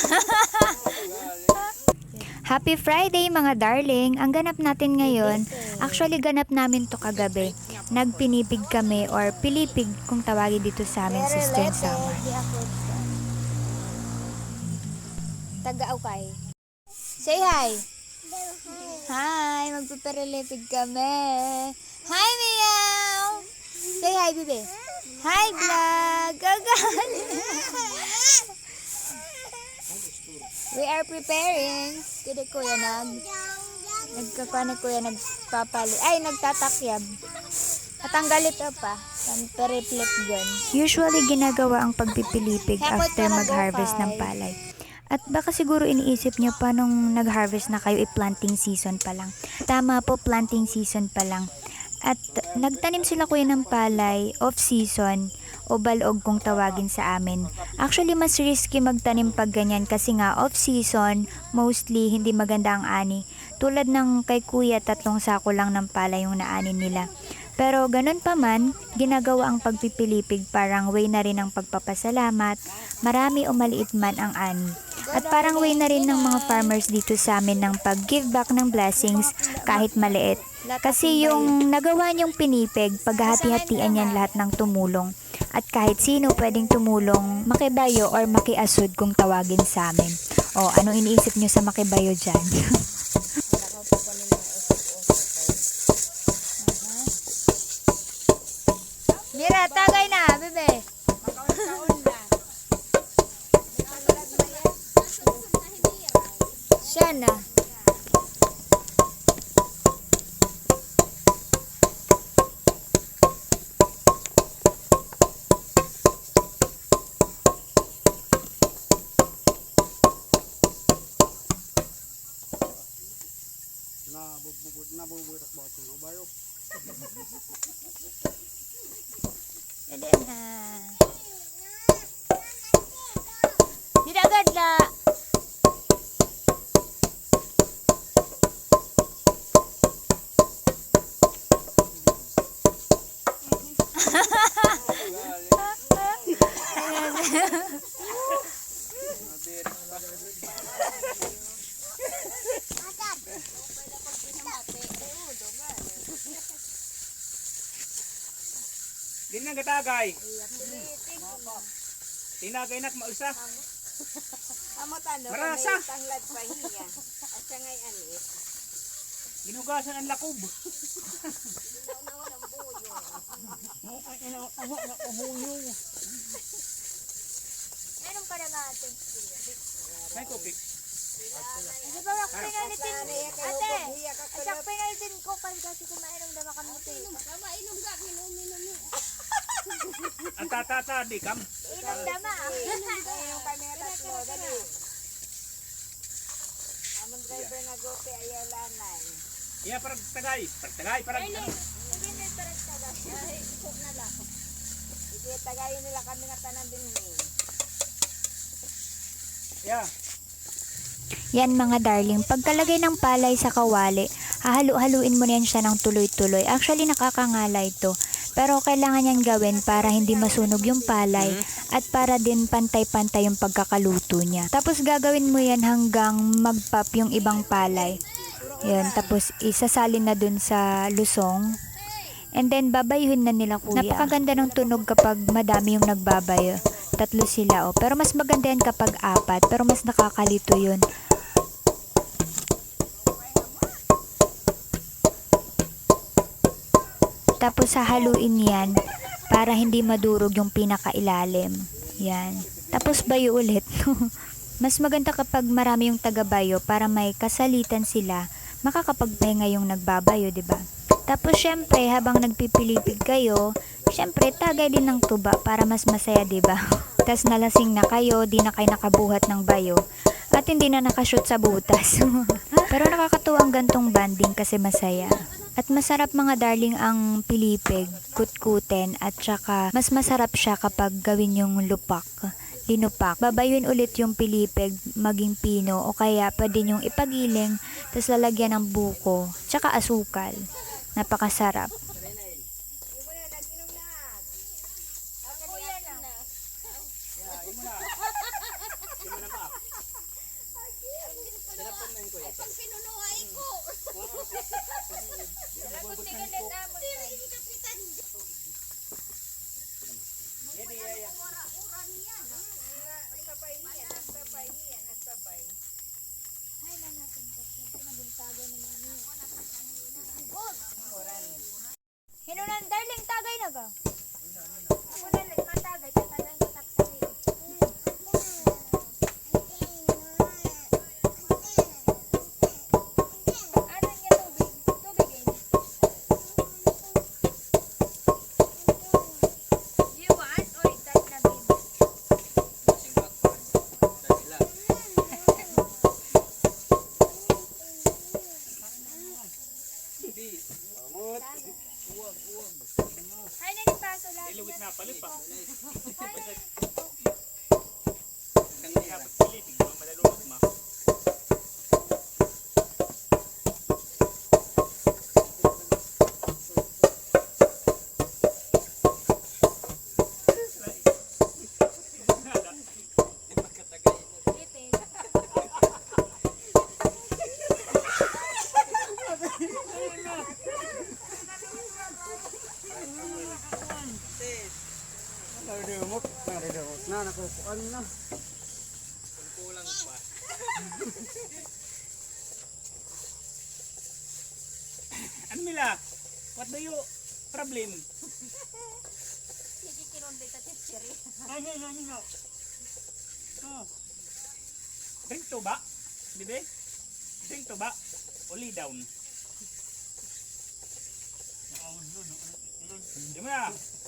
Happy Friday mga darling! Ang ganap natin ngayon, actually ganap namin to kagabi. Nagpinipig kami or pilipig kung tawagin dito sa amin, sister and summer. Taga-ukay. Say hi! Hi! Magpiperelipig kami. Hi, Meow! Say hi, bebe. Hi, vlog! Gagal! We are preparing. Kaya kuya nag nagkakano kuya nagpapali. Ay, nagtatakyab. Matanggal ito pa. Periflip gun. Usually ginagawa ang pagpipilipig after mag-harvest ng palay. At baka siguro iniisip nyo pa nung nag-harvest na kayo, i-planting season pa lang. Tama po, planting season pa lang. At nagtanim sila kuya ng palay, off-season, o balog kung tawagin sa amin. Actually, mas risky magtanim pag ganyan kasi nga off-season, mostly hindi maganda ang ani. Tulad ng kay kuya, tatlong sako lang ng palay yung naanin nila. Pero ganun pa man, ginagawa ang pagpipilipig parang way na rin ng pagpapasalamat, marami o maliit man ang ani. At parang way na rin ng mga farmers dito sa amin ng pag-give back ng blessings kahit maliit. Kasi yung nagawa niyong pinipig, paghahati-hatian yan lahat ng tumulong. At kahit sino pwedeng tumulong, makibayo or makiasod kung tawagin sa amin. O, anong iniisip niyo sa makibayo dyan? Mira, tagay na, bebe. Siya na. Nabububut, nabubutak ba ito? Bayo. Hindi na. Didagad la. Di na gatagay. Tinagay nak mausa. Marasa. Tanglad pa hiya. At siya ngay anis. Ginugasan ang lakob. Meron pa na natin. May kopik. Ano ba ako pinalitin? Ate, asak pinalitin ko kasi kasi kumain ng dama kami ito. Ang tatata di kam. Inom dama. Yung kamera tatlo. Dali. Among driver na gote ayaw lanay. Iya parang tagay. Parang tagay. Parang Sige, tagayin nila kami nga tanan din ni. Yeah. Yan mga darling, pagkalagay ng palay sa kawali, hahalu-haluin mo na yan siya ng tuloy-tuloy. Actually, nakakangala ito. Pero kailangan yan gawin para hindi masunog yung palay at para din pantay-pantay yung pagkakaluto niya. Tapos gagawin mo yan hanggang mag-pop yung ibang palay. Yan, tapos isasalin na dun sa lusong. And then babayuhin na nila kuya. Napakaganda ng tunog kapag madami yung nagbabayo. Tatlo sila oh. Pero mas maganda yan kapag apat. Pero mas nakakalito yun. Tapos hahaluin yan para hindi madurog yung pinakailalim. Yan. Tapos bayo ulit. Mas maganda kapag marami yung tagabayo para may kasalitan sila, makakapagpahinga yung nagbabayo, 'di ba? Tapos syempre, habang nagpipilipig kayo, syempre tagay din ng tuba para mas masaya, 'di ba? Tapos nalasing na kayo, di na kayo nakabuhat ng bayo at hindi na nakashoot sa butas. Pero nakakatuwa ang gantong banding kasi masaya. At masarap mga darling ang pilipig, kutkutin at saka mas masarap siya kapag gawin yung lupak, linupak. Babayuin ulit yung pilipig maging pino o kaya pwede yung ipagiling tapos lalagyan ng buko tsaka asukal. Napakasarap. Ay, pag pinunuhay ko. Lagot ni galit amon. Pero hindi kapitan. Yan, yan, yan. Ura-ura niya. Sabay niya, nasabay niya, nasabay. Ay, na natin kasi. Naging tagay ni mami. Hinunan, darling, tagay na ka. Ako na Naridumot, naridumot na, nakukuan na. Ano nila? What do you problem? Kinundi ta titsiri. Ay, ay, ay, ay. Oh. Drink to ba? Bibi? Drink to ba? Uli down. Di mo na. Kuya, barak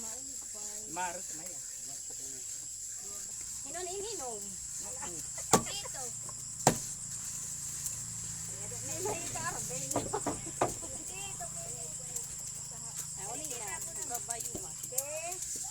maulipay. Marot na yan. Hinon, ininom. Dito. May may kaarbel. Dito. Ay, uli na, babayo ma. Okay, ay pwede naman.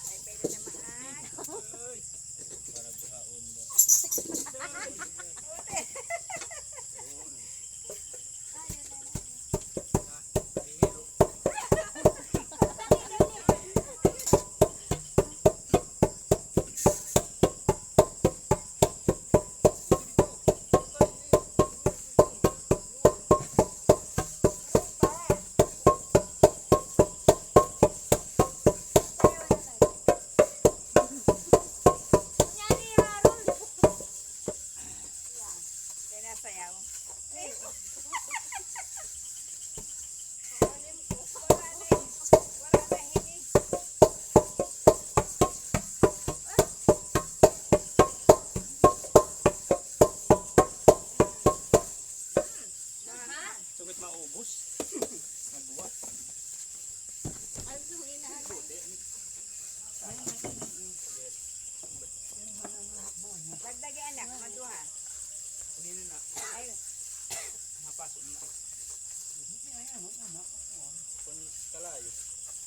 Kalayo.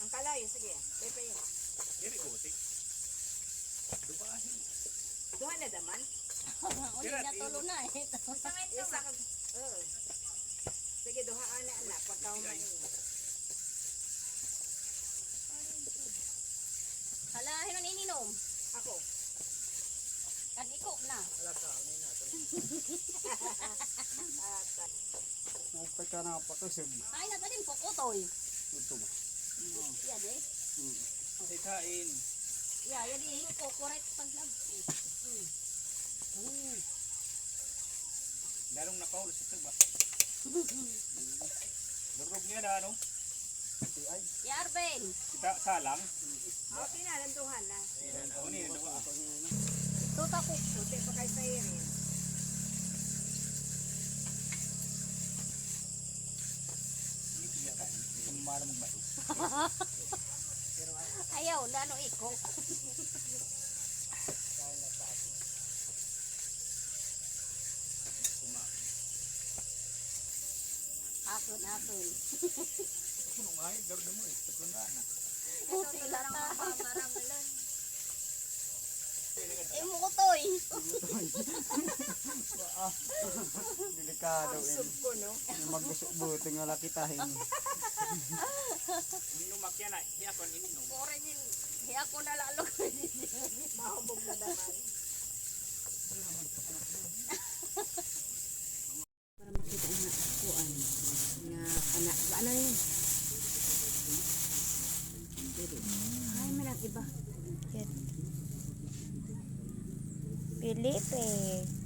ang kalayo, sige. Pepe yun. Diri utik. Dubahin. Duha na daman. Uli na tulo na eh. Isa ka, oo. Sige, duha na anak, pagkahumain. Hala, hinon, ininom. Ako. Kan iko na. Napay ka na pakusog. Ay, na talim ko kutoy. Ito ba? Iya, de. Sikain. Iya, yan di ko correct paglab. Lalong napaulo sa tuba. Durog niya na ano? Ya, Arben. Kita salang. Okay na, nanduhan na. Tuta ko. Suti pa kay sa irin. Hindi siya kan. Mamala magbato. Ayaw, dano iko. Akon, akon. punong ay, darda mo eh. Patunda na. Puti lata. Imo ko toy. Delikado in. Sub ko no. Magusok buti nga lakitahin. Minumak yan ay. Hiya ko ininom. Kore din. Hiya ko na lalo ko. Mahubog na naman. para makita nga kuan nga kana ano yun ay ang iba Cute. Felipe.